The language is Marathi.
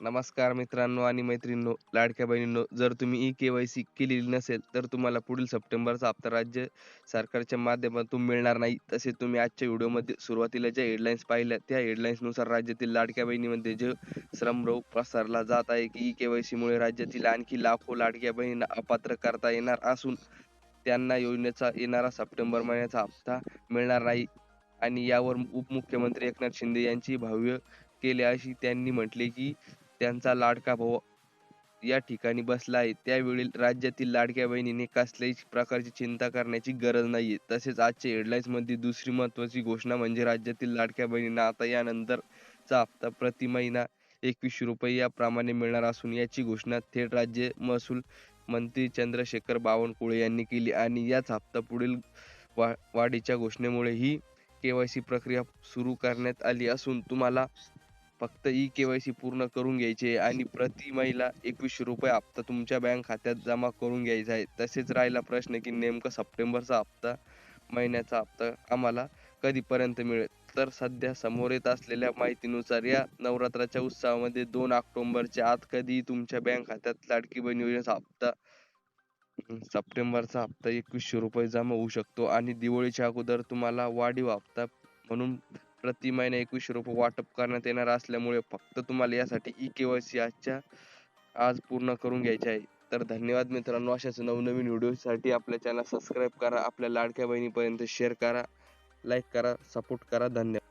नमस्कार मित्रांनो आणि मैत्रिणींनो लाडक्या बहिणींनो जर तुम्ही ई के वाय सी केलेली नसेल तर तुम्हाला पुढील सप्टेंबरचा हप्ता राज्य सरकारच्या माध्यमातून मिळणार नाही. तसे तुम्ही आजच्या व्हिडिओमध्ये सुरुवातीला ज्या हेडलाईन्स पाहिल्या त्या हेडलाईन्सनुसार राज्यातील लाडक्या बहिणीमध्ये जे श्रमरोग पसरला जात आहे की ई के वाय सीमुळे राज्यातील आणखी लाखो लाडक्या बहिणींना अपात्र करता येणार असून त्यांना योजनेचा येणारा सप्टेंबर महिन्याचा हप्ता मिळणार नाही. आणि यावर उपमुख्यमंत्री एकनाथ शिंदे यांची भव्य केले अशी त्यांनी म्हटले की त्यांचा लाडका भाऊ या ठिकाणी बसला आहे. त्यावेळी राज्यातील लाडक्या बहिणीने कसल्याही प्रकारची चिंता करण्याची गरज नाहीये. तसेच आजच्या हेडलाईन्समध्ये दुसरी महत्वाची घोषणा म्हणजे राज्यातील लाडक्या बहिणींना आता यानंतरचा हप्ता प्रति महिना एकवीसशे रुपये याप्रमाणे मिळणार असून याची घोषणा थेट राज्य महसूल मंत्री चंद्रशेखर बावनकुळे यांनी केली आणि याच हप्ता पुढील वा वाढीच्या घोषणेमुळे ही केवायसी प्रक्रिया सुरू करण्यात आली असून तुम्हाला फक्त ई केवायसी पूर्ण करून घ्यायची आहे आणि प्रति महिला एकवीसशे रुपये हप्ता तुमच्या बँक खात्यात जमा करून घ्यायचा आहे. तसेच राहिला प्रश्न की नेमका सप्टेंबरचा हप्ता महिन्याचा हप्ता आम्हाला कधीपर्यंत मिळेल? तर सध्या समोर येत असलेल्या माहितीनुसार या नवरात्राच्या उत्सवामध्ये दोन ऑक्टोबरच्या आत कधी तुमच्या बँक खात्यात लाडकी बहीण योजनेचा हप्ता सप्टेंबरचा हप्ता एकवीसशे रुपये जमा होऊ शकतो आणि दिवाळीच्या अगोदर तुम्हाला वाढीव हप्ता म्हणून प्रति महिना एकवीसशे रुपये वाटप करण्यात येणार असल्यामुळे फक्त तुम्हाला यासाठी ई केवायसी आजच्या आज पूर्ण करून घ्यायचे आहे. तर धन्यवाद मित्रांनो अशाच नवनवीन व्हिडिओसाठी आपल्या चॅनल सबस्क्राईब करा आपल्या लाडक्या बहिणीपर्यंत शेअर करा लाईक करा सपोर्ट करा. धन्यवाद.